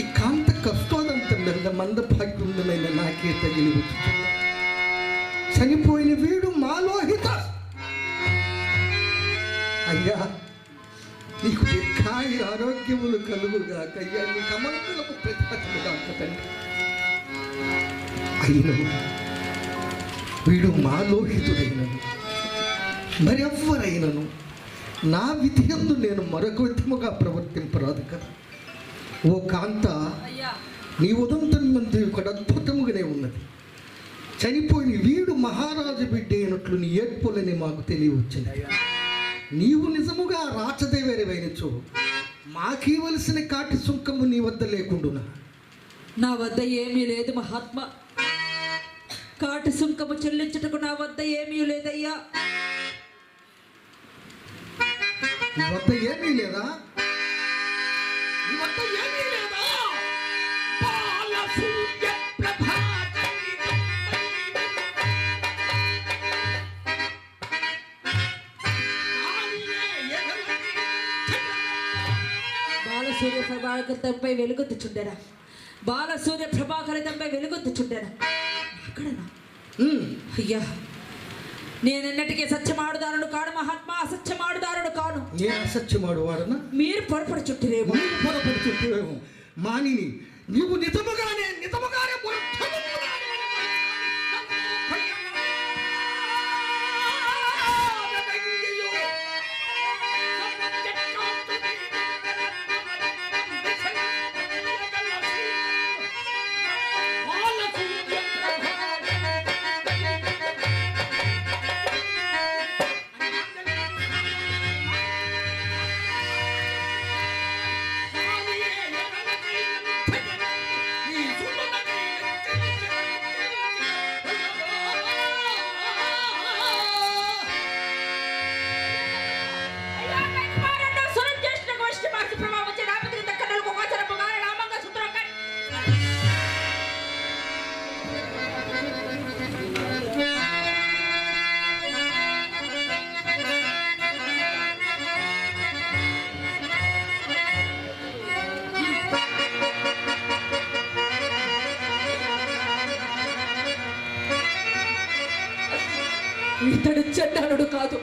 ఈ కాంత కష్టోదంత మెల్ల మంద భాగ్యుందమైన నాకే తగిలి చనిపోయిన వీడు మాలోహిత అయ్యా నీకు దీర్ఘాయి ఆరోగ్యములు కలుగుగా అయ్యా నీ కమలములకు ప్రతిపత్తులుగా తండ్రి అయినను వీడు మాలోహితుడైనను మరెవ్వరైనను? నా విధి నేను మరొక విధముగా ప్రవర్తింపరాదు కదా. ఓ కాంత నీ ఉదంతం మంది ఒక అద్భుతముగానే ఉన్నది. చనిపోయిన వీడు మహారాజు బిడ్డ అయినట్లు నీ ఏడ్పులని మాకు తెలియవచ్చింది నీవు నిజముగా రాచదేవేరవైనచో మాకీవలసిన కాటి సుంకము నీ వద్ద లేకుండునా? నా వద్ద ఏమీ లేదు మహాత్మా. కాటి సుంకము చెల్లించుటకు నా వద్ద ఏమీ లేదయ్యా. నీ వద్ద ఏమీ లేదా? వద్ద ఏమీ లేదా? బాలసూర్య బాలసూర్య ప్రభాకరితంపై ప్రభాకరితంపై వెలుగొత్తుచుండెరా అక్కడనా? అయ్యా నేనెన్నటికీ సత్యమాడుదారుడు కాను మహాత్మా అసత్యమాడుదారుడు నేను అసత్యమాడు వాడనా మీరు పొరపడి చుట్టిరేమో. నీవు పొరపడుతుంటేవేమో మానిని నీవు నిజముగానే నిజముగానే ఇతడు చెడ్డనుడు కాదు.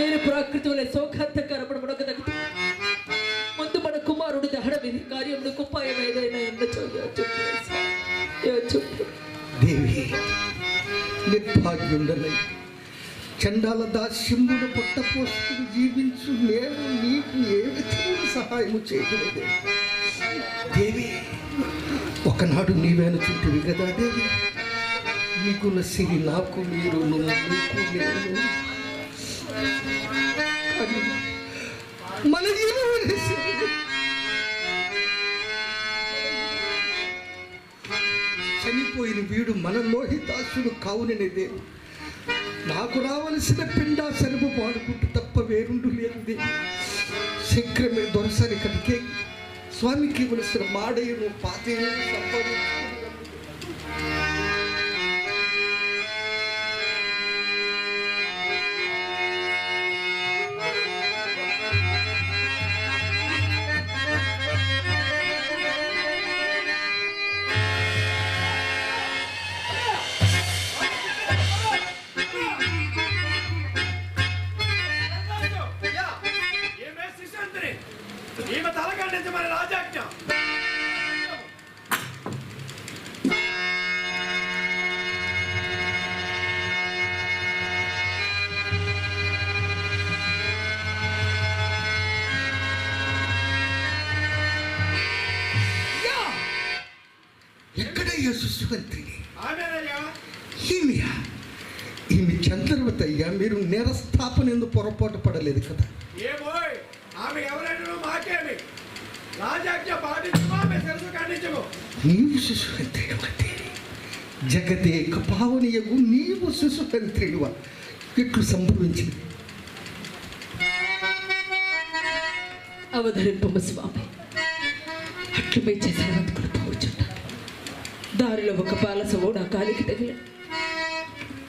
మీరు ప్రాకృతి వల్ల శోకాంతకరపడ ముందు మన కుమారుడు దహడ విధి కార్యములు కుప్పాయం ఏదైనా ఎన్నచో చెప్పు దేవి నిర్భాగ్యుండలై చండాల దాస్యమును పుట్టపోసుకుని జీవించు నేను నీకు ఏ విధమైన సహాయము చేయలేదు దేవి ఒకనాడు నీవేనుచుంటివి కదా దేవి. నీకున్న సిరి నాకు మీరు నీకు నేను మన జీవన చనిపోయిన వీడు మన లోహితాసుడు కావుననేదే నాకు రావలసిన పిండా సరుపు పాడుకుంటూ తప్ప వేరుండు లేదు శీఘ్రమే దొరసరి కడికే స్వామికి ఇవ్వలసిన మాడయును పాతేయును సంపాదించు ఈమె చంద్రవతయ్యా మీరు నిరస్థాపన ఎందుకు పొరపాటు పడలేదు కదా. ఏమోయ్ ఆమె ఎవరైనా మాకేమి? రాజాజ్ఞ పాటించము? ఆమె శిరసు ఖండించము. నీవు శిశువంత్రివతే జగదేక పావనియగు నీవు ఇట్లు సంభవించింది. అవధరింపమ స్వామి. అట్లు మీ చేసినందుకు పోవచ్చుంటాను దారిలో ఒక బాలసవో నా కాలికి తగిలి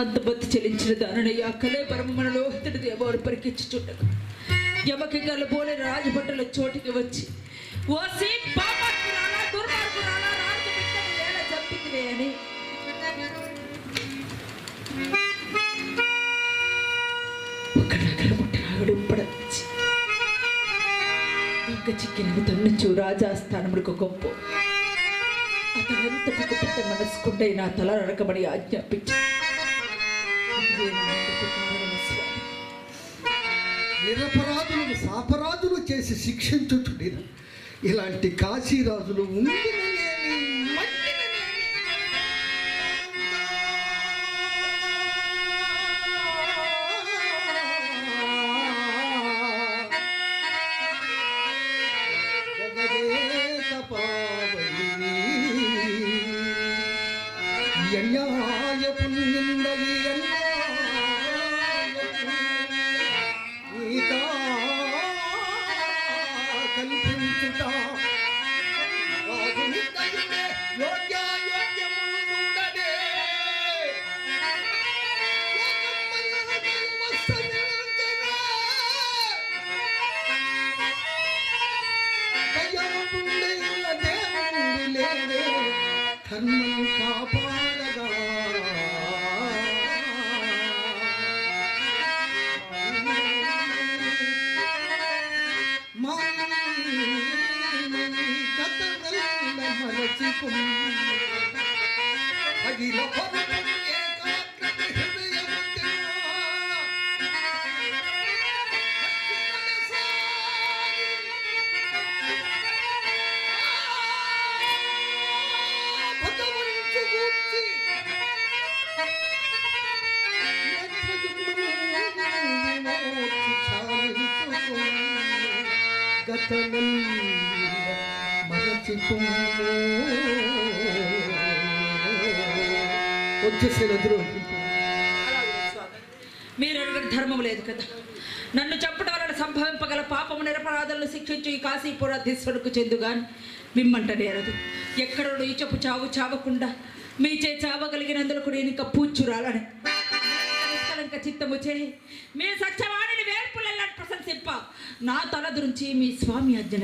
అంతబత్తి చెల్లించిన దానిని కలే పరమ మన లోహితుడి దేవాడు పరికించుచుండగా. యమకి గలబోలే రాజభటుల చోటికి వచ్చి ఓసి పాపాత్మురాలా, దుర్మార్గురాలా, రాజు బిడ్డను వేళ అని. ఒక పడచ్చి చిక్కిన తన్నుచు రాజాస్థానములకు గొప్ప అతనంతటి పెద్ద మనసుకుంటే నా తల నరకమని ఆజ్ఞాపించింది నిరపరాధులను సాపరాధులు చేసి శిక్షించుచుండిన ఇలాంటి కాశీరాజులు ఉండిననేమి, ధర్మం కాపాడగా. మరచిపో అగిల మీరు అడిగిన ధర్మం లేదు కదా. నన్ను చంపడం వలన సంభవింపగల పాపము నిరపరాధులను శిక్షించు ఈ కాశీపురాధీశ్వరుకు చెందుగాని మిమ్మంట నేరదు. ఎక్కడో ఈ చెప్పు చావు చావకుండా మీ చే చావగలిగినందుకు నేను ఇంకా పూచురాలని చిత్తము చేయి. మీ సత్యవాణిని వేర్పులెల్లని ప్రశంసింప నా తల గురించి మీ స్వామి అజ్ఞ